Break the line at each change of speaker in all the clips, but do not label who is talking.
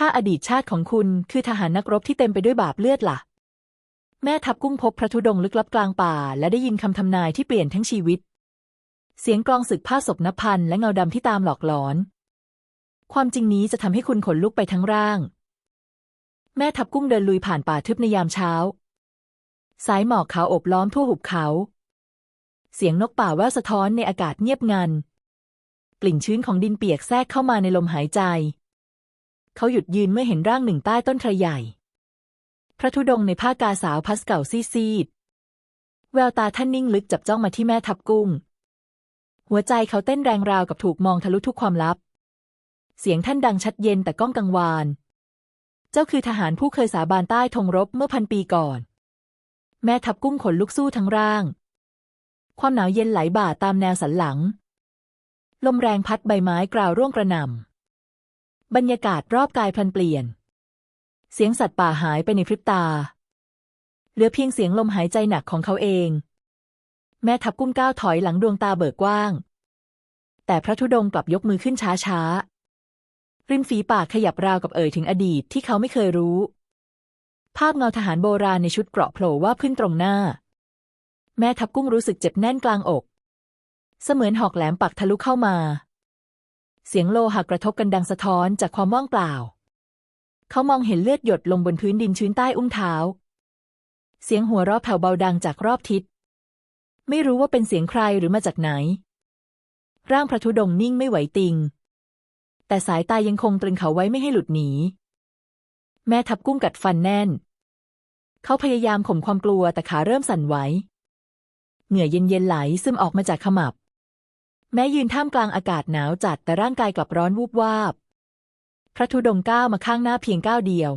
ถ้าอดีตชาติของคุณคือทหารนักรบที่เต็มไปด้วยบาปเลือดล่ะ แม่ทัพกุ้งพบพระธุดงค์ลึกลับกลางป่า และได้ยินคำทำนายที่เปลี่ยนทั้งชีวิต เสียงกลองศึกผ้าศพนับพันและเงาดำที่ตามหลอกหลอน ความจริงนี้จะทำให้คุณขนลุกไปทั้งร่าง แม่ทัพกุ้งเดินลุยผ่านป่าทึบในยามเช้า สายหมอกขาวอบล้อมทั่วหุบเขา เสียงนกป่าแววสะท้อนในอากาศเงียบงัน กลิ่นชื้นของดินเปียกแทรกเข้ามาในลมหายใจ เขาหยุดยืนเมื่อเห็นร่างหนึ่งใต้ต้นไทรใหญ่ พระธุดงในผ้ากาสาวพัสเก่าซีดแววตาท่านนิ่งลึกจับจ้องมาที่แม่ทับกุ้ง หัวใจเขาเต้นแรงราวกับถูกมองทะลุทุกความลับ เสียงท่านดังชัดเย็นแต่ก้องกังวาน เจ้าคือทหารผู้เคยสาบานใต้ธงรบเมื่อพันปีก่อน แม่ทับกุ้งขนลุกสู้ทั้งร่าง ความหนาวเย็นไหลบ่าตามแนวสันหลัง ลมแรงพัดใบไม้กราวร่วงกระหน่ำ บรรยากาศรอบกายพลันเปลี่ยน เสียงสัตว์ป่าหายไปในพริบตา เหลือเพียงเสียงลมหายใจหนักของเขาเอง แม่ทับกุ้งก้าวถอยหลังดวงตาเบิกกว้าง แต่พระธุดงค์กลับยกมือขึ้นช้าช้าๆ ริมฝีปากขยับราวกับเอ่ยถึงอดีตที่เขาไม่เคยรู้ ภาพเงาทหารโบราณในชุดเกราะโผล่ว่าขึ้นตรงหน้า แม่ทับกุ้งรู้สึกเจ็บแน่นกลางอก เสมือนหอกแหลมปักทะลุเข้ามา เสียงโลหะกระทบกันดังสะท้อนจากความว่างเปล่า เขามองเห็นเลือดหยดลงบนพื้นดินชื้นใต้อุ้งเท้า เสียงหัวเราะแผ่วเบาดังจากรอบทิศ ไม่รู้ว่าเป็นเสียงใครหรือมาจากไหน ร่างพระธุดงนิ่งไม่ไหวติง แต่สายตายังคงตรึงเขาไว้ไม่ให้หลุดหนี แม่ทับกุ้งกัดฟันแน่น เขาพยายามข่มความกลัวแต่ขาเริ่มสั่นไหว เหงื่อเย็นๆไหลซึมออกมาจากขมับ แม้ยืนท่ามกลางอากาศหนาวจัดแต่ร่างกายกลับร้อนวูบวาบ พระธุดงค์ก้าวมาข้างหน้าเพียงก้าวเดียว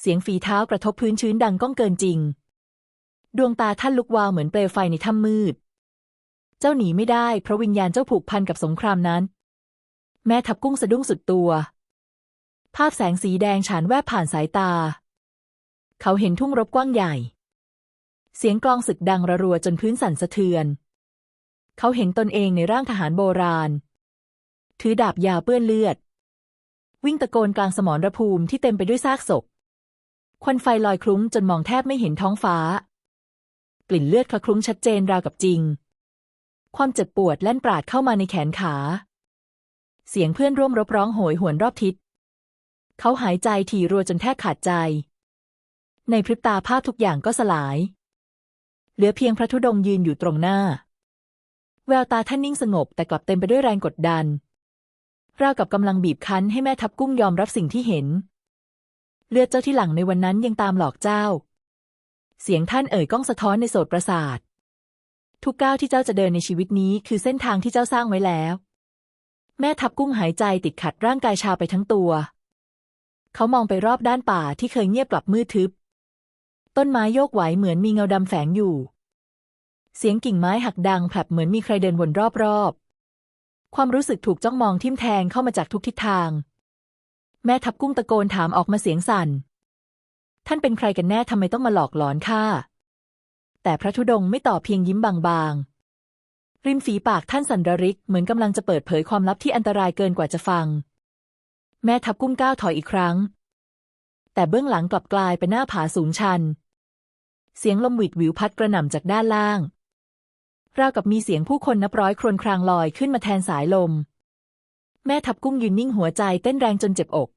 เสียงฝีเท้ากระทบพื้นชื้นดังก้องเกินจริง ดวงตาท่านลุกวาวเหมือนเปลวไฟในถ้ำมืด เจ้าหนีไม่ได้เพราะวิญญาณเจ้าผูกพันกับสงครามนั้น แม่ทับกุ้งสะดุ้งสุดตัว ภาพแสงสีแดงฉานแวบผ่านสายตา เขาเห็นทุ่งรบกว้างใหญ่ เสียงกลองศึกดังระรัวจนพื้นสั่นสะเทือน เขาเห็นตนเองในร่างทหารโบราณ ถือดาบยาวเปื้อนเลือด วิ่งตะโกนกลางสมรภูมิที่เต็มไปด้วยซากศพ ควันไฟลอยคลุ้งจนมองแทบไม่เห็นท้องฟ้า กลิ่นเลือดคละคลุ้งชัดเจนราวกับจริง ความเจ็บปวดแล่นปราดเข้ามาในแขนขา เสียงเพื่อนร่วมรบร้องโหยหวนรอบทิศ เขาหายใจถี่รัวจนแทบขาดใจ ในพริบตาภาพทุกอย่างก็สลาย เหลือเพียงพระธุดงยืนอยู่ตรงหน้า แววตาท่านนิ่งสงบแต่กลับเต็มไปด้วยแรงกดดัน ราวกับกำลังบีบคั้นให้แม่ทับกุ้งยอมรับสิ่งที่เห็น เลือดเจ้าที่หลังในวันนั้นยังตามหลอกเจ้า เสียงท่านเอ่ยก้องสะท้อนในโสตประสาท ทุกก้าวที่เจ้าจะเดินในชีวิตนี้คือเส้นทางที่เจ้าสร้างไว้แล้ว แม่ทับกุ้งหายใจติดขัดร่างกายชาไปทั้งตัว เขามองไปรอบด้านป่าที่เคยเงียบกลับมืดทึบ ต้นไม้โยกไหวเหมือนมีเงาดำแฝงอยู่ เสียงกิ่งไม้หักดังแผลบเหมือนมีใครเดินวนรอบๆ ความรู้สึกถูกจ้องมองทิ่มแทงเข้ามาจากทุกทิศทาง แม่ทับกุ้งตะโกนถามออกมาเสียงสั่น ท่านเป็นใครกันแน่ทำไมต้องมาหลอกหลอนข้า แต่พระธุดงค์ไม่ตอบเพียงยิ้มบางๆ ริมฝีปากท่านสันระริกเหมือนกำลังจะเปิดเผยความลับที่อันตรายเกินกว่าจะฟัง แม่ทับกุ้งก้าวถอยอีกครั้ง แต่เบื้องหลังกลับกลายเป็นหน้าผาสูงชัน เสียงลมหวิดวิวพัดกระหน่ำจากด้านล่าง ราวกับมีเสียงผู้คนนับร้อยครวญครางลอยขึ้นมาแทนสายลม แม่ทับกุ้งยืนนิ่งหัวใจเต้นแรงจนเจ็บอก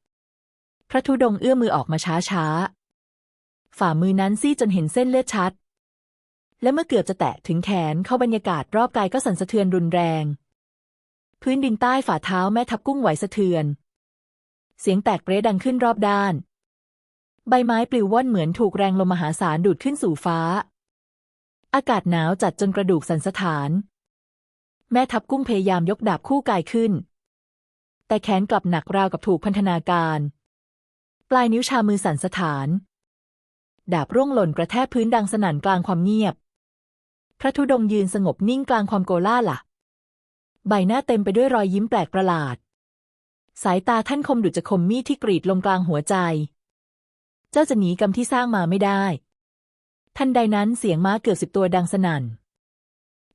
พระธุดงเอื้อมือออกมาช้าช้า ฝ่ามือนั้นซี่จนเห็นเส้นเลือดชัด และเมื่อเกือบจะแตะถึงแขนเข้าบรรยากาศรอบกายก็สั่นสะเทือนรุนแรง พื้นดินใต้ฝ่าเท้าแม่ทับกุ้งไหวสะเทือน เสียงแตกเปรดังขึ้นรอบด้าน ใบไม้ปลิวว่อนเหมือนถูกแรงลมมหาศาลดูดขึ้นสู่ฟ้า อากาศหนาวจัดจนกระดูกสันสะท้าน แม่ทับกุ้งพยายามยกดาบคู่กายขึ้น แต่แขนกลับหนักราวกับถูกพันธนาการ ปลายนิ้วชามือสันสะท้าน ดาบร่วงหล่นกระแทกพื้นดังสนั่นกลางความเงียบ พระธุดงยืนสงบนิ่งกลางความโกล่าหละใบหน้าเต็มไปด้วยรอยยิ้มแปลกประหลาด สายตาท่านคมดุจคมมีดที่กรีดลงกลางหัวใจ เจ้าจะหนีกรรมที่สร้างมาไม่ได้ ทันใดนั้นเสียงม้าเกือบสิบตัวดังสนั่น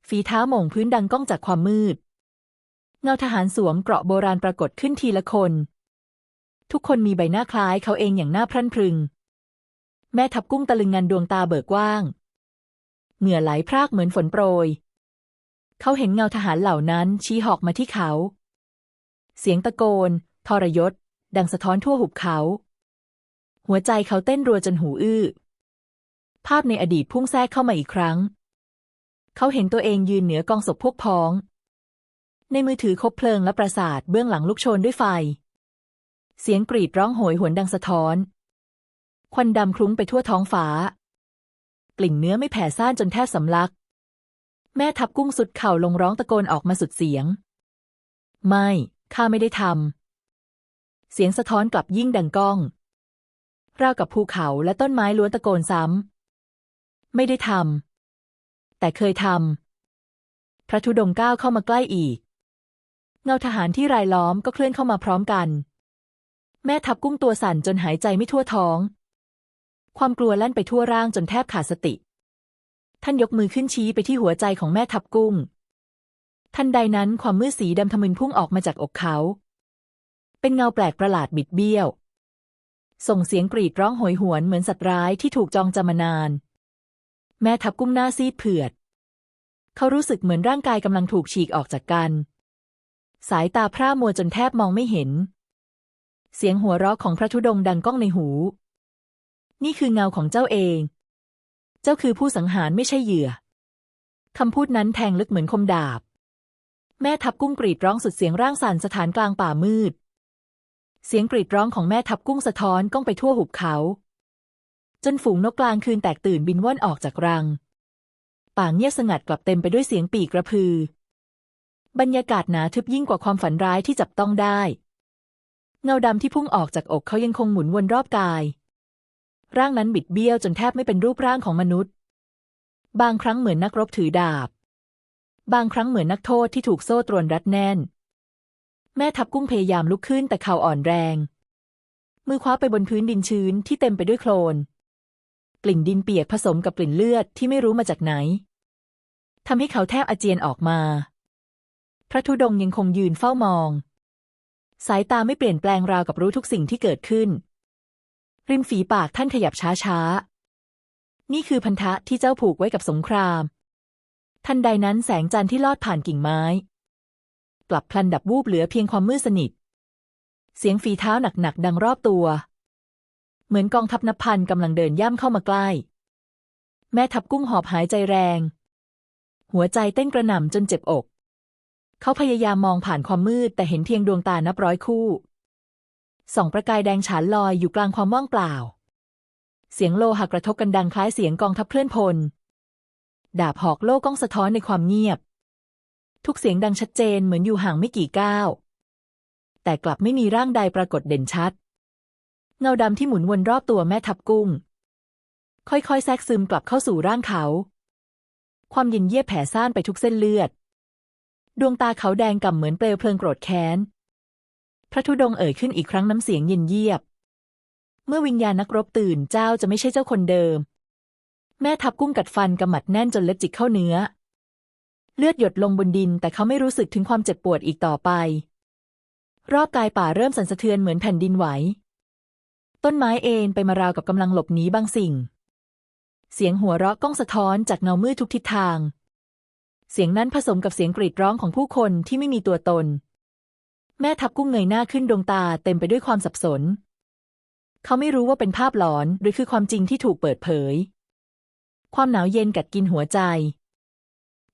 ฝีเท้าหม่งพื้นดังก้องจากความมืด เงาทหารสวมเกราะโบราณปรากฏขึ้นทีละคน ทุกคนมีใบหน้าคล้ายเขาเองอย่างน่าพรั่นพรึง แม่ทับกุ้งตะลึงงันดวงตาเบิกกว้าง เหงื่อไหลพรากเหมือนฝนโปรย เขาเห็นเงาทหารเหล่านั้นชี้หอกมาที่เขา เสียงตะโกน ทรยศ ดังสะท้อนทั่วหุบเขา หัวใจเขาเต้นรัวจนหูอื้อ ภาพในอดีตพุ่งแทรกเข้ามาอีกครั้ง เขาเห็นตัวเองยืนเหนือกองศพพวกพ้อง ในมือถือคบเพลิงและประสาทเบื้องหลังลุกโชนด้วยไฟ เสียงกรีดร้องโหยหวนดังสะท้อน ควันดำคลุ้งไปทั่วท้องฟ้า กลิ่นเนื้อไม่แผ่ซ่านจนแทบสำลัก แม่ทับกุ้งสุดเข่าลงร้องตะโกนออกมาสุดเสียง ไม่ ข้าไม่ได้ทำ เสียงสะท้อนกลับยิ่งดังก้องราวกับภูเขาและต้นไม้ล้วนตะโกนซ้ำ ไม่ได้ทำแต่เคยทำพระธุดงค์ก้าวเข้ามาใกล้อีก เงาทหารที่รายล้อมก็เคลื่อนเข้ามาพร้อมกัน แม่ทับกุ้งตัวสั่นจนหายใจไม่ทั่วท้อง ความกลัวแล่นไปทั่วร่างจนแทบขาดสติ ท่านยกมือขึ้นชี้ไปที่หัวใจของแม่ทับกุ้ง ทันใดนั้นความมืดสีดำทะมึนพุ่งออกมาจากอกเขา เป็นเงาแปลกประหลาดบิดเบี้ยวส่งเสียงกรีดร้องโหยหวนเหมือนสัตว์ร้ายที่ถูกจองจำมานาน แม่ทับกุ้งหน้าซีดเผือด เขารู้สึกเหมือนร่างกายกำลังถูกฉีกออกจากกัน สายตาพร่ามัวจนแทบมองไม่เห็น เสียงหัวเราะของพระธุดงดังก้องในหู นี่คือเงาของเจ้าเอง เจ้าคือผู้สังหารไม่ใช่เหยื่อคำพูดนั้นแทงลึกเหมือนคมดาบ แม่ทับกุ้งกรีดร้องสุดเสียงร่างสั่นสถานกลางป่ามืด เสียงกรีดร้องของแม่ทับกุ้งสะท้อนก้องไปทั่วหุบเขา จนฝูงนกกลางคืนแตกตื่นบินว่อนออกจากรัง ป่าเงียบสงัดกลับเต็มไปด้วยเสียงปีกกระพือ บรรยากาศหนาทึบยิ่งกว่าความฝันร้ายที่จับต้องได้ เงาดำที่พุ่งออกจากอกเขายังคงหมุนวนรอบกาย ร่างนั้นบิดเบี้ยวจนแทบไม่เป็นรูปร่างของมนุษย์ บางครั้งเหมือนนักรบถือดาบ บางครั้งเหมือนนักโทษที่ถูกโซ่ตรวนรัดแน่น แม่ทับกุ้งพยายามลุกขึ้นแต่เข่าอ่อนแรง มือคว้าไปบนพื้นดินชื้นที่เต็มไปด้วยโคลน กลิ่นดินเปียกผสมกับกลิ่นเลือดที่ไม่รู้มาจากไหนทำให้เขาแทบอาเจียนออกมา พระธุดงยังคงยืนเฝ้ามอง สายตาไม่เปลี่ยนแปลงราวกับรู้ทุกสิ่งที่เกิดขึ้น ริมฝีปากท่านขยับช้าๆ นี่คือพันธะที่เจ้าผูกไว้กับสงคราม ทันใดนั้นแสงจันทร์ที่ลอดผ่านกิ่งไม้ กลับพลันดับวูบเหลือเพียงความมืดสนิท เสียงฝีเท้าหนักๆดังรอบตัว เหมือนกองทัพนับพันกำลังเดินย่ำเข้ามาใกล้ แม่ทับกุ้งหอบหายใจแรง หัวใจเต้นกระหน่ำจนเจ็บอก เขาพยายามมองผ่านความมืดแต่เห็นเพียงดวงตานับร้อยคู่สองประกายแดงฉานลอยอยู่กลางความว่างเปล่า เสียงโลหะกระทบกันดังคล้ายเสียงกองทัพเคลื่อนพล ดาบหอกโล่ก้องสะท้อนในความเงียบ ทุกเสียงดังชัดเจนเหมือนอยู่ห่างไม่กี่ก้าว แต่กลับไม่มีร่างใดปรากฏเด่นชัด เงาดำที่หมุนวนรอบตัวแม่ทับกุ้ง ค่อยๆ แทรกซึมกลับเข้าสู่ร่างเขา ความเย็นเยียบแผ่ซ่านไปทุกเส้นเลือด ดวงตาเขาแดงก่ำเหมือนเปลวเพลิงโกรธแค้น พระธุดงเอ่ยขึ้นอีกครั้งน้ำเสียงเย็นเยียบ เมื่อวิญญาณนักรบตื่นเจ้าจะไม่ใช่เจ้าคนเดิม แม่ทับกุ้งกัดฟันกำหมัดแน่นจนเล็บจิกเข้าเนื้อ เลือดหยดลงบนดินแต่เขาไม่รู้สึกถึงความเจ็บปวดอีกต่อไป รอบกายป่าเริ่มสั่นสะเทือนเหมือนแผ่นดินไหว ต้นไม้เอ็นไปมาราวกับกำลังหลบหนีบางสิ่ง เสียงหัวเราะก้องสะท้อนจากเงามืดทุกทิศทาง เสียงนั้นผสมกับเสียงกรีดร้องของผู้คนที่ไม่มีตัวตน แม่ทับกุ้งเงยหน้าขึ้นดวงตาเต็มไปด้วยความสับสน เขาไม่รู้ว่าเป็นภาพหลอนหรือคือความจริงที่ถูกเปิดเผย ความหนาวเย็นกัดกินหัวใจ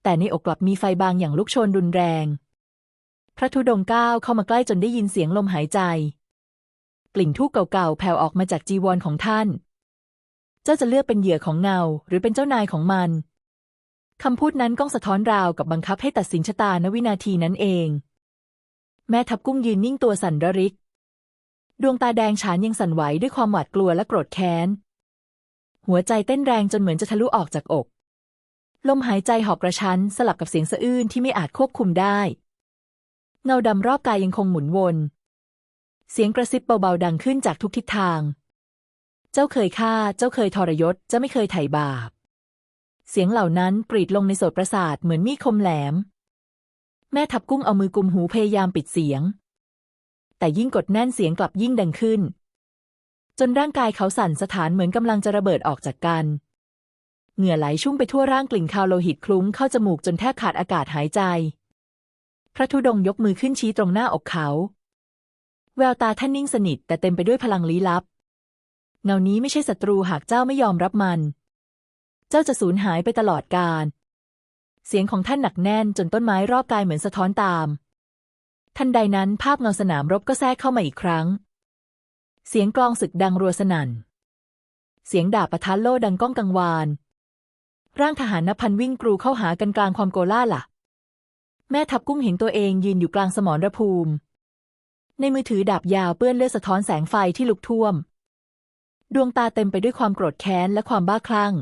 แต่ในอกกลับมีไฟบางอย่างลุกโชนรุนแรง พระธุดงก้าวเข้ามาใกล้จนได้ยินเสียงลมหายใจ ลิ่นทูบเก่าๆแผ่วออกมาจากจีวรของท่าน เจ้าจะเลือกเป็นเหยื่อของเงา หรือเป็นเจ้านายของมัน คำพูดนั้นก้องสะท้อนราวกับบังคับให้ตัดสินชะตาณวินาทีนั้นเอง แม่ทับกุ้งยืนนิ่งตัวสั่นระริก ดวงตาแดงฉานยังสั่นไหวด้วยความหวาดกลัวและโกรธแค้น หัวใจเต้นแรงจนเหมือนจะทะลุออกจากอกลมหายใจหอบกระชั้นสลับกับเสียงสะอื้นที่ไม่อาจควบคุมได้ เงาดำรอบกายยังคงหมุนวน เสียงกระซิบเบาๆดังขึ้นจากทุกทิศทาง เจ้าเคยฆ่า เจ้าเคยทรยศเจ้าไม่เคยไถ่บาป เสียงเหล่านั้นกรีดลงในโสตประสาทเหมือนมีดคมแหลม แม่ทับกุ้งเอามือกุมหูพยายามปิดเสียง แต่ยิ่งกดแน่นเสียงกลับยิ่งดังขึ้น จนร่างกายเขาสั่นสะท้านเหมือนกำลังจะระเบิดออกจากกัน เหงื่อไหลชุ่มไปทั่วร่างกลิ่นคาวโลหิตคลุ้งเข้าจมูกจนแทบขาดอากาศหายใจ พระธุดงยกมือขึ้นชี้ตรงหน้าอกเขา แววตาท่านนิ่งสนิทแต่เต็มไปด้วยพลังลี้ลับ เงานี้ไม่ใช่ศัตรูหากเจ้าไม่ยอมรับมัน เจ้าจะสูญหายไปตลอดกาล เสียงของท่านหนักแน่นจนต้นไม้รอบกายเหมือนสะท้อนตาม ทันใดนั้นภาพเงาสนามรบก็แทรกเข้ามาอีกครั้ง เสียงกลองศึกดังรัวสนั่น เสียงดาบปะทะโล่ดังก้องกังวาน ร่างทหารนพันวิ่งกรูเข้าหากันกลางความโกล่าล่ะแม่ทัพกุ้งเห็นตัวเองยืนอยู่กลางสมรภูมิ ในมือถือดาบยาวเปื้อนเลือดสะท้อนแสงไฟที่ลุกท่วม ดวงตาเต็มไปด้วยความโกรธแค้นและความบ้าคลั่ง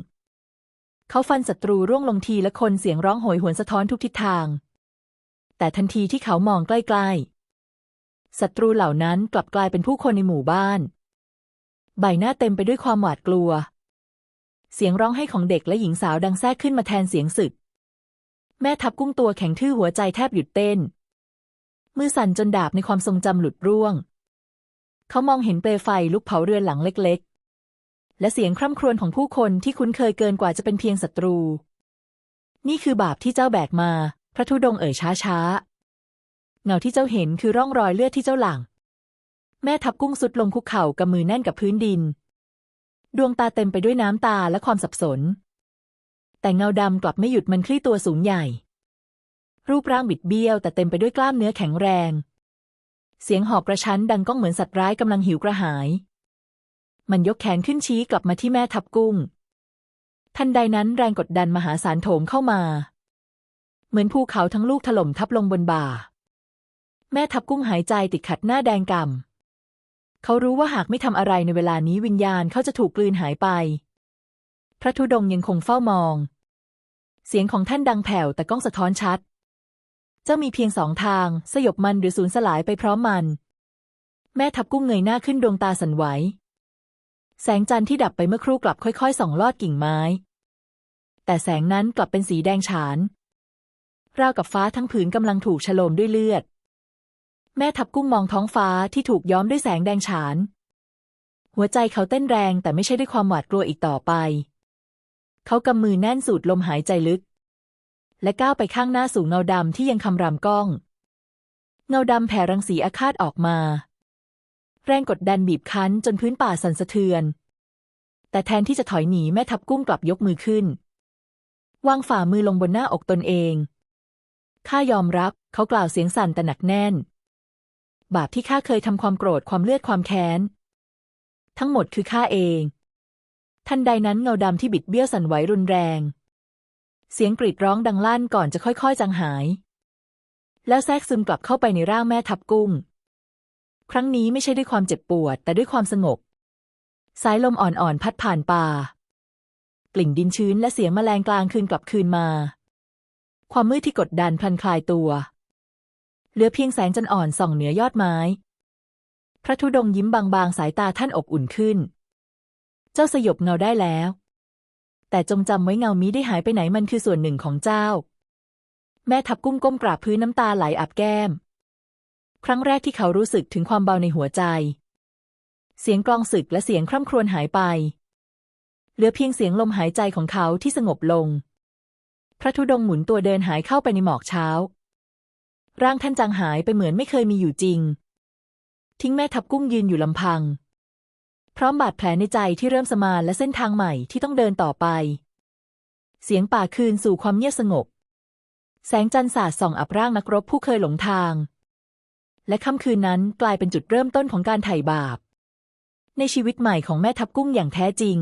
เขาฟันศัตรูร่วงลงทีละคนเสียงร้องโหยหวนสะท้อนทุกทิศทาง แต่ทันทีที่เขามองใกล้ๆศัตรูเหล่านั้นกลับกลายเป็นผู้คนในหมู่บ้าน ใบหน้าเต็มไปด้วยความหวาดกลัว เสียงร้องไห้ของเด็กและหญิงสาวดังแทรกขึ้นมาแทนเสียงศึก แม่ทัพกุ้งตัวแข็งทื่อหัวใจแทบหยุดเต้น มือสั่นจนดาบในความทรงจำหลุดร่วง เขามองเห็นเปลวไฟลุกเผาเรือนหลังเล็กๆ และเสียงคร่ำครวญของผู้คนที่คุ้นเคยเกินกว่าจะเป็นเพียงศัตรู นี่คือบาปที่เจ้าแบกมา พระธุดงเอ่ยช้าๆ เงาที่เจ้าเห็นคือร่องรอยเลือดที่เจ้าหลังแม่ทับกุ้งสุดลงคุกเข่ากำมือแน่นกับพื้นดิน ดวงตาเต็มไปด้วยน้ำตาและความสับสน แต่เงาดำกลับไม่หยุดมันคลี่ตัวสูงใหญ่ รูปร่างบิดเบี้ยว แต่เต็มไปด้วยกล้ามเนื้อแข็งแรง เสียงหอบกระชั้นดังก้องเหมือนสัตว์ร้ายกำลังหิวกระหาย มันยกแขนขึ้นชี้กลับมาที่แม่ทับกุ้ง ทันใดนั้นแรงกดดันมหาศาลโถมเข้ามา เหมือนภูเขาทั้งลูกถล่มทับลงบนบ่า แม่ทับกุ้งหายใจติดขัดหน้าแดงกำเขารู้ว่าหากไม่ทำอะไรในเวลานี้วิญญาณเขาจะถูกกลืนหายไป พระธุดงยังคงเฝ้ามองเสียงของท่านดังแผ่วแต่ก้องสะท้อนชัด เจ้ามีเพียงสองทาง สยบมันหรือสูญสลายไปพร้อมมัน แม่ทับกุ้งเงยหน้าขึ้นดวงตาสั่นไหว แสงจันทร์ที่ดับไปเมื่อครู่กลับค่อยๆส่องลอดกิ่งไม้ แต่แสงนั้นกลับเป็นสีแดงฉาน ราวกับฟ้าทั้งผืนกำลังถูกฉโลมด้วยเลือด แม่ทับกุ้งมองท้องฟ้าที่ถูกย้อมด้วยแสงแดงฉาน หัวใจเขาเต้นแรงแต่ไม่ใช่ด้วยความหวาดกลัวอีกต่อไป เขากำมือแน่นสูดลมหายใจลึก และก้าวไปข้างหน้าสู่เงาดำที่ยังคำรามก้อง เงาดำแผ่รังสีอาฆาตออกมา แรงกดดันบีบคั้นจนพื้นป่าสั่นสะเทือน แต่แทนที่จะถอยหนีแม่ทับกุ้งกลับยกมือขึ้น วางฝ่ามือลงบนหน้าอกตนเองข้ายอมรับเขากล่าวเสียงสั่นแต่หนักแน่น บาปที่ข้าเคยทำความโกรธความเลือดความแค้น ทั้งหมดคือข้าเอง ทันใดนั้นเงาดำที่บิดเบี้ยวสั่นไหวรุนแรง เสียงกรีดร้องดังลั่นก่อนจะค่อยๆ จางหาย แล้วแทรกซึมกลับเข้าไปในร่างแม่ทับกุ้ง ครั้งนี้ไม่ใช่ด้วยความเจ็บปวด แต่ด้วยความสงบ สายลมอ่อนๆ พัดผ่านป่า กลิ่นดินชื้นและเสียงแมลงกลางคืนกลับคืนมา ความมืดที่กดดันพลันคลายตัว เหลือเพียงแสงจันทร์อ่อนส่องเหนือยอดไม้ พระธุดงยิ้มบางๆ สายตาท่านอบอุ่นขึ้น เจ้าสยบเงาได้แล้ว แต่จงจำไว้เงามิได้หายไปไหนมันคือส่วนหนึ่งของเจ้า แม่ทับกุ้งก้มกราบพื้นน้ำตาไหลอาบแก้ม ครั้งแรกที่เขารู้สึกถึงความเบาในหัวใจ เสียงกลองศึกและเสียงคร่ำครวญหายไป เหลือเพียงเสียงลมหายใจของเขาที่สงบลง พระธุดงค์หมุนตัวเดินหายเข้าไปในหมอกเช้า ร่างท่านจางหายไปเหมือนไม่เคยมีอยู่จริง ทิ้งแม่ทับกุ้งยืนอยู่ลำพัง พร้อมบาดแผลในใจที่เริ่มสมานและเส้นทางใหม่ที่ต้องเดินต่อไป เสียงป่าคืนสู่ความเงียบสงบ แสงจันทร์สาดส่องอับร่างนักรบผู้เคยหลงทาง และค่ำคืนนั้นกลายเป็นจุดเริ่มต้นของการไถ่บาป ในชีวิตใหม่ของแม่ทับกุ้งอย่างแท้จริง